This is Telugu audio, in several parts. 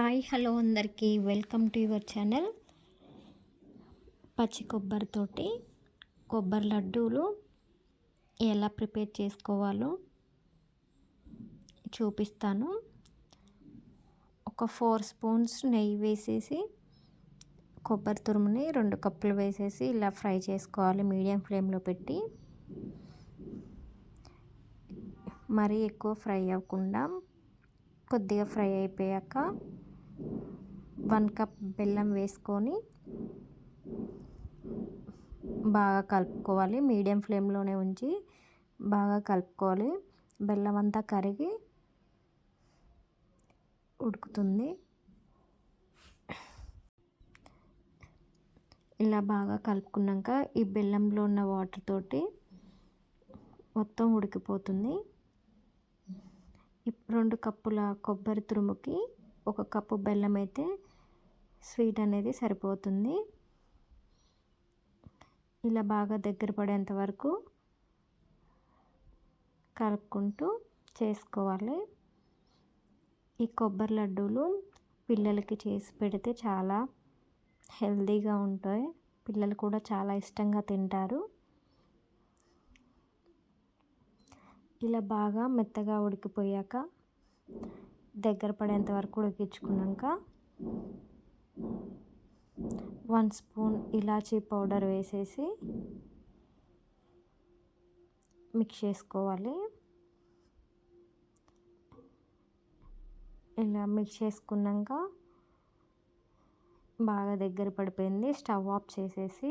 హాయ్ హలో అందరికీ. Welcome to your channel. పచ్చి కొబ్బరితోటి కొబ్బరి లడ్డూలు ఎలా ప్రిపేర్ చేసుకోవాలో చూపిస్తాను. ఒక ఫోర్ స్పూన్స్ నెయ్యి వేసేసి కొబ్బరి తురుముని రెండు కప్పులు వేసేసి ఇలా ఫ్రై చేసుకోవాలి మీడియం ఫ్లేమ్లో పెట్టి. మరీ ఎక్కువ ఫ్రై అవ్వకుండా కొద్దిగా ఫ్రై అయిపోయాక వన్ కప్ బెల్లం వేసుకొని బాగా కలుపుకోవాలి. మీడియం ఫ్లేమ్లోనే ఉంచి బాగా కలుపుకోవాలి. బెల్లం అంతా కరిగి ఉడుకుతుంది. ఇలా బాగా కలుపుకున్నాక ఈ బెల్లంలో ఉన్న వాటర్ తోటి మొత్తం ఉడికిపోతుంది. రెండు కప్పుల కొబ్బరి తురుముకి ఒక కప్పు బెల్లం అయితే స్వీట్ అనేది సరిపోతుంది. ఇలా బాగా దగ్గర పడేంత వరకు కలుపుకుంటూ చేసుకోవాలి. ఈ కొబ్బరి లడ్డూలు పిల్లలకి చేసి పెడితే చాలా హెల్తీగా ఉంటాయి. పిల్లలు కూడా చాలా ఇష్టంగా తింటారు. ఇలా బాగా మెత్తగా ఉడికిపోయాక దగ్గర పడేంత వరకు ఉడికించుకున్నాక వన్ స్పూన్ ఇలాచీ పౌడర్ వేసేసి మిక్స్ చేసుకోవాలి. ఇలా మిక్స్ చేసుకున్నాక బాగా దగ్గర పడిపోయింది. స్టవ్ ఆఫ్ చేసేసి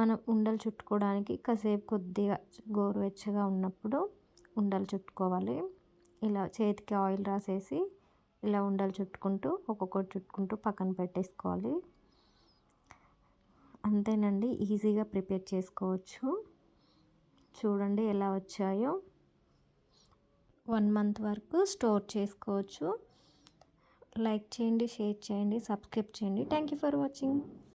మనం ఉండలు చుట్టుకోవడానికి కాసేపు కొద్దిగా గోరువెచ్చగా ఉన్నప్పుడు ఉండలు చుట్టుకోవాలి. ఇలా చేతికి ఆయిల్ రాసేసి ఇలా ఉండలు చుట్టుకుంటూ ఒక్కొక్కటి చుట్టుకుంటూ పక్కన పెట్టేసుకోవాలి. అంతేనండి. ఈజీగా ప్రిపేర్ చేసుకోవచ్చు. చూడండి ఎలా వచ్చాయో. వన్ మంత్ వరకు స్టోర్ చేసుకోవచ్చు. లైక్ చేయండి షేర్ చేయండి సబ్స్క్రైబ్ చేయండి. Thank you for watching.